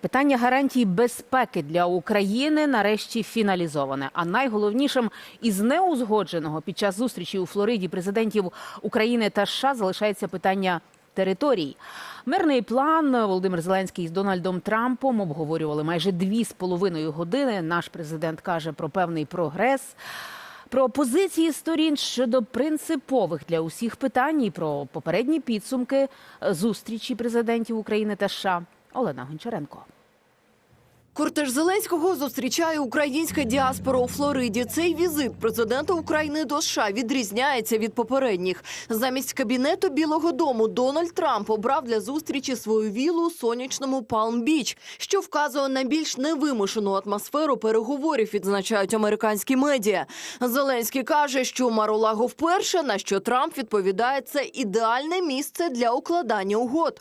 Питання гарантій безпеки для України нарешті фіналізоване. А найголовнішим із неузгодженого під час зустрічі у Флориді президентів України та США залишається питання територій. Мирний план Володимир Зеленський з Дональдом Трампом обговорювали майже дві з половиною години. Наш президент каже про певний прогрес. Про позиції сторін щодо принципових для усіх питань і про попередні підсумки зустрічі президентів України та США. Олена Гончаренко. Кортеж Зеленського зустрічає українська діаспора у Флориді. Цей візит президента України до США відрізняється від попередніх. Замість кабінету Білого Дому Дональд Трамп обрав для зустрічі свою вілу у сонячному Палм-Біч, що вказує на більш невимушену атмосферу переговорів. Відзначають американські медіа. Зеленський каже, що Маролаго вперше на що Трамп відповідає, це ідеальне місце для укладання угод.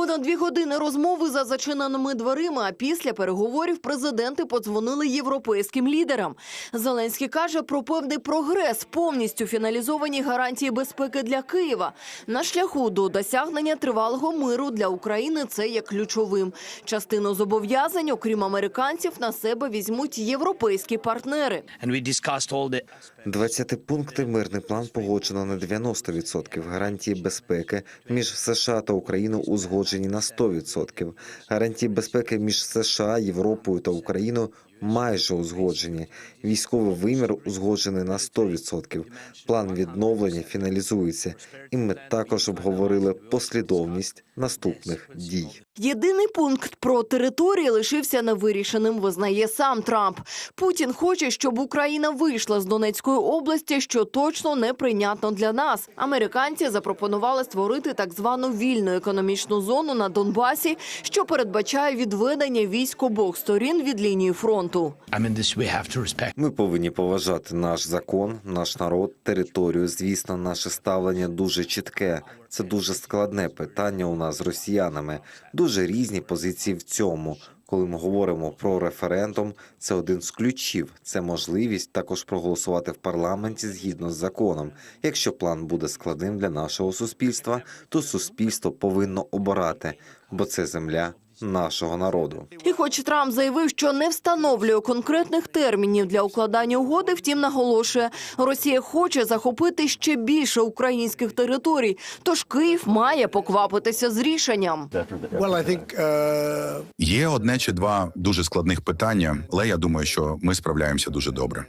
Понад дві години розмови за зачиненими дверима. А після переговорів президенти подзвонили європейським лідерам. Зеленський каже про певний прогрес, повністю фіналізовані гарантії безпеки для Києва. На шляху до досягнення тривалого миру для України це є ключовим. Частину зобов'язань, окрім американців, на себе візьмуть європейські партнери. and we discussed all the 20 пункти мирний план погоджено на 90%. Гарантії безпеки між США та Україною узгоджені на 100%. Гарантії безпеки між США, Європою та Україною майже узгоджені. Військовий вимір узгоджений на 100%. План відновлення фіналізується, і ми також обговорили послідовність наступних дій. Єдиний пункт про території лишився невирішеним, визнає сам Трамп. Путін хоче, щоб Україна вийшла з Донецької області, що точно неприйнятно для нас. Американці запропонували створити так звану вільну економічну зону на Донбасі, що передбачає відведення військ обох сторін від лінії фронту. I mean this we have to respect Ми повинні поважати наш закон, наш народ, територію. Звісно, наше ставлення дуже чітке. Це дуже складне питання у нас з росіянами. Дуже різні позиції в цьому. Коли ми говоримо про референдум, це один з ключів. Це можливість також проголосувати в парламенті згідно з законом. Якщо план буде складним для нашого суспільства, то суспільство повинно обирати, бо це земля нашого народу. І хоч Трамп заявив, що не встановлює конкретних термінів для укладання угоди, втім наголошує, Росія хоче захопити ще більше українських територій. Тож Київ має поквапитися з рішенням. Well, I think uh, Є одне чи два дуже складних питання, але я думаю, що ми справляємося дуже добре.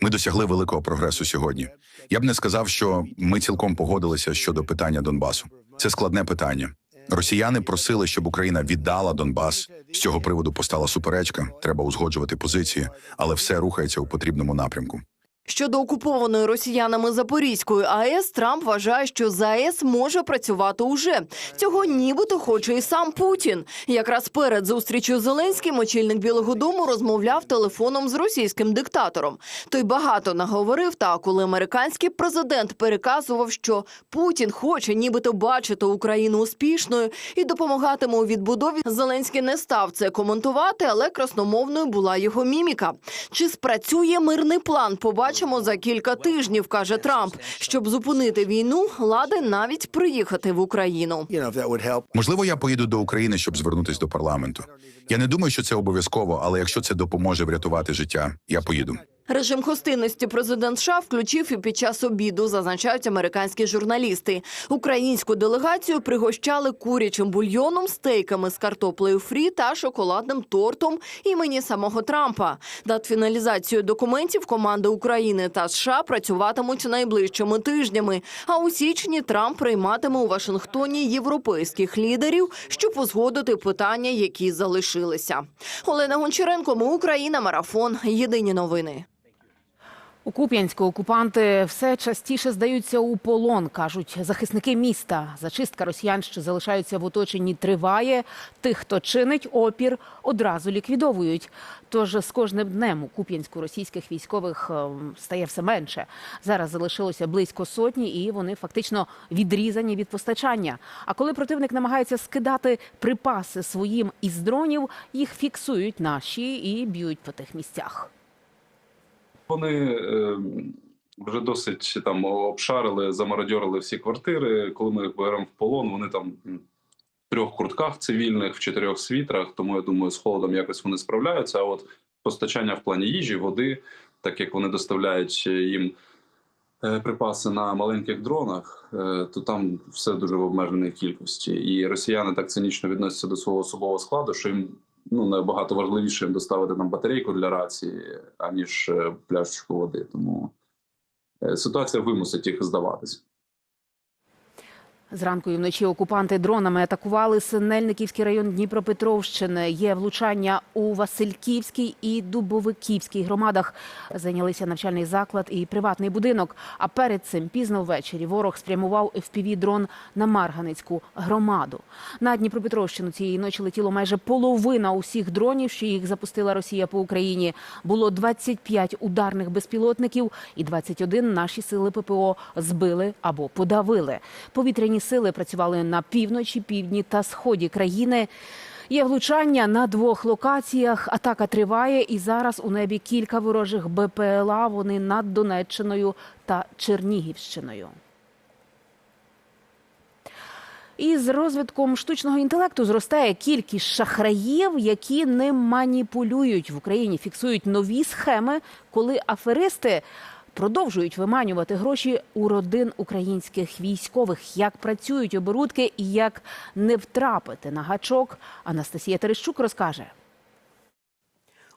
Ми досягли великого прогресу сьогодні. Я б не сказав, що ми цілком погодилися щодо питання Донбасу. Це складне питання. Росіяни просили, щоб Україна віддала Донбас. З цього приводу постала суперечка. Треба узгоджувати позиції, але все рухається у потрібному напрямку. Щодо окупованої росіянами Запорізької АЕС, Трамп вважає, що ЗАЕС може працювати уже. Цього нібито хоче і сам Путін. Якраз перед зустрічю Зеленським очільник Білого Дому розмовляв телефоном з російським диктатором. Той багато наговорив. Та коли американський президент переказував, що Путін хоче нібито бачити Україну успішною і допомагатиме у відбудові, Зеленський не став це коментувати, але красномовною була його міміка. Чи спрацює мирний план? Побачимо за кілька тижнів, каже Трамп. Щоб зупинити війну, ладен навіть приїхати в Україну. Можливо, я поїду до України, щоб звернутися до парламенту. Я не думаю, що це обов'язково, але якщо це допоможе врятувати життя, я поїду. Режим гостинності президент США включив і під час обіду, зазначають американські журналісти. Українську делегацію пригощали курячим бульйоном, стейками з картоплею фрі та шоколадним тортом імені самого Трампа. Над фіналізацією документів команди України та США працюватимуть найближчими тижнями. А у січні Трамп прийматиме у Вашингтоні європейських лідерів, щоб узгодити питання, які залишилися. Олена Гончаренко, ми Україна, марафон. Єдині новини. У Куп'янську окупанти все частіше здаються у полон, кажуть захисники міста. Зачистка росіян, що залишаються в оточенні, триває. Тих, хто чинить опір, одразу ліквідовують. Тож з кожним днем у Куп'янську російських військових ем, стає все менше. Зараз залишилося близько сотні, і вони фактично відрізані від постачання. А коли противник намагається скидати припаси своїм із дронів, їх фіксують наші і б'ють по тих місцях. Вони е, вже досить там обшарили, замародьорили всі квартири. Коли ми їх беремо в полон, вони там м, трьох куртках цивільних, в чотирьох світрах. Тому я думаю, з холодом якось вони справляються. А от постачання в плані їжі, води, так як вони доставляють їм е, припаси на маленьких дронах, е, то там все дуже в обмеженій кількості. І росіяни так цинічно відносяться до свого особового складу, що їм ну набагато важливіше доставити нам батарейку для рації, аніж е, пляшечку води. Тому е, ситуація вимусить їх здаватися. Зранку і вночі окупанти дронами атакували Синельниківський район Дніпропетровщини. Є влучання у Васильківській і Дубовиківській громадах. Зайнялися навчальний заклад і приватний будинок. А перед цим пізно ввечері ворог спрямував FPV-дрон на Марганицьку громаду. На Дніпропетровщину цієї ночі летіло майже половина усіх дронів, що їх запустила Росія по Україні. Було 25 ударних безпілотників і 21 наші сили ППО збили або подавили. Повітряні сили працювали на півночі, півдні та сході країни. Є влучання на двох локаціях. Атака триває, і зараз у небі кілька ворожих БПЛА. Вони над Донеччиною та Чернігівщиною. Із розвитком штучного інтелекту зростає кількість шахраїв, які ним маніпулюють в Україні. Фіксують нові схеми, коли аферисти продовжують виманювати гроші у родин українських військових. Як працюють оборудки і як не втрапити на гачок. Анастасія Терещук розкаже.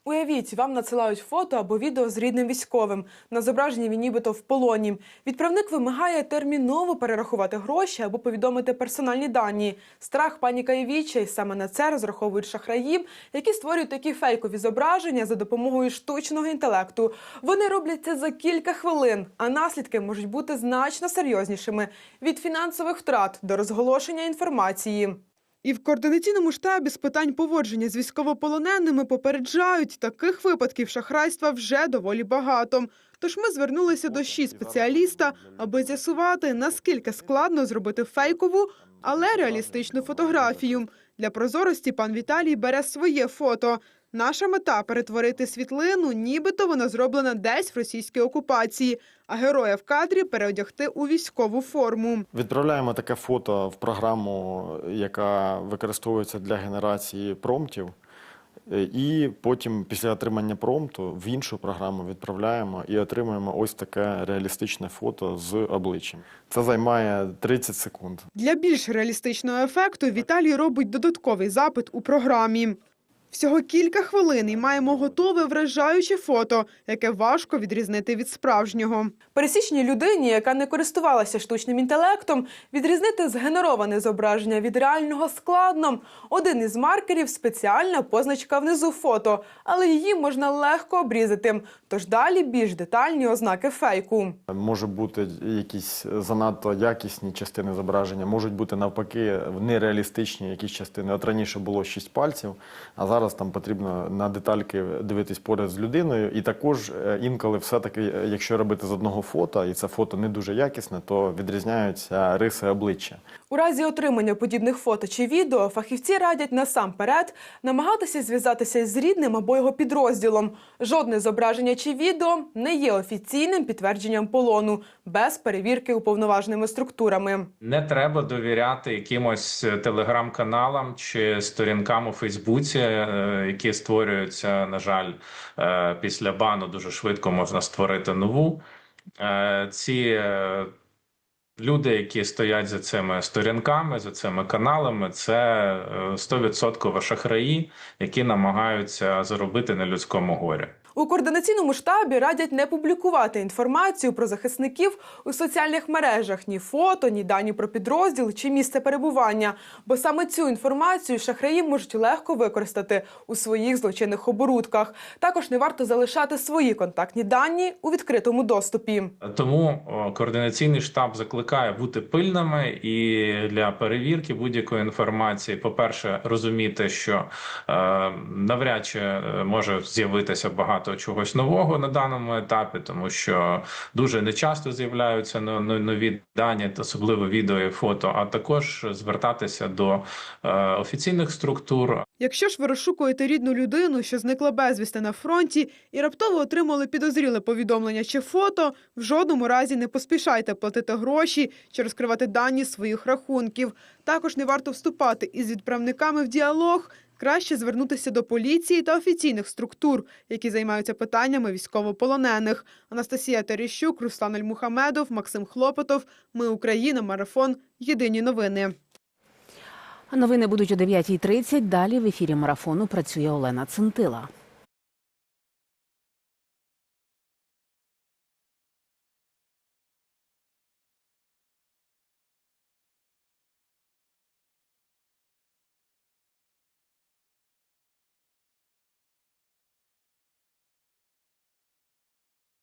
Уявіть, вам надсилають фото або відео з рідним військовим. На зображенні він нібито в полоні. Відправник вимагає терміново перерахувати гроші або повідомити персональні дані. Страх, паніка і відчай саме на це розраховують шахраїв, які створюють такі фейкові зображення за допомогою штучного інтелекту. Вони роблять це за кілька хвилин, а наслідки можуть бути значно серйознішими від фінансових втрат до розголошення інформації. І в координаційному штабі з питань поводження з військовополоненими попереджають, таких випадків шахрайства вже доволі багато. Тож ми звернулися до ШІ спеціаліста, аби з'ясувати, наскільки складно зробити фейкову, але реалістичну фотографію. Для прозорості пан Віталій бере своє фото. Наша мета перетворити світлину, нібито вона зроблена десь в російській окупації, а героя в кадрі переодягти у військову форму. Відправляємо таке фото в програму, яка використовується для генерації промптів. І потім, після отримання промпту, в іншу програму відправляємо і отримуємо ось таке реалістичне фото з обличчям. Це займає 30 секунд. Для більш реалістичного ефекту Віталій робить додатковий запит у програмі. Всього кілька хвилин і маємо готове вражаюче фото, яке важко відрізнити від справжнього. Пересічній людині, яка не користувалася штучним інтелектом, відрізнити згенероване зображення від реального складно. Один із маркерів спеціальна позначка внизу фото, але її можна легко обрізати. Тож далі більш детальні ознаки фейку. Може бути якісь занадто якісні частини зображення, можуть бути навпаки нереалістичні якісь частини. От раніше було 6 пальців, а зараз там потрібно на детальки дивитись поряд з людиною. І також е, інколи все-таки, е, якщо робити з одного фото, і це фото не дуже якісне, то відрізняються риси обличчя. У разі отримання подібних фото чи відео фахівці радять насамперед намагатися зв'язатися з рідним або його підрозділом. Жодне зображення чи відео не є офіційним підтвердженням полону без перевірки уповноваженими структурами. Не треба довіряти якимось е, телеграм-каналам чи сторінкам у Фейсбуці, е, які створюються, на жаль, е, після бану дуже швидко можна створити нову. Ці люди, які стоять за цими сторінками, за цими каналами, це е, 100% шахраї, які намагаються заробити на людському горі. У координаційному штабі радять не публікувати інформацію про захисників у соціальних мережах ні фото, ні дані про підрозділ чи місце перебування, бо саме цю інформацію шахраї можуть легко використати у своїх злочинних оборудках. Також не варто залишати свої контактні дані у відкритому доступі. Тому координаційний штаб закликає бути пильними і для перевірки будь-якої інформації, по-перше, розуміти, що е, навряд чи е, може з'явитися багато багато чогось нового на даному етапі, тому що дуже нечасто з'являються но- но- нові дані, особливо відео і фото, а також звертатися до е, офіційних структур, Якщо ж ви розшукуєте рідну людину, що зникла безвісти на фронті, і раптово отримали підозріле повідомлення чи фото, в жодному разі не поспішайте платити гроші чи розкривати дані своїх рахунків. Також не варто вступати із відправниками в діалог. Краще звернутися до поліції та офіційних структур, які займаються питаннями військовополонених. Анастасія Терещук, Руслан Альмухамедов, Максим Хлопотов. Ми Україна. Марафон. Єдині новини. Новини будуть о 9.30. Далі в ефірі марафону працює Олена Центила.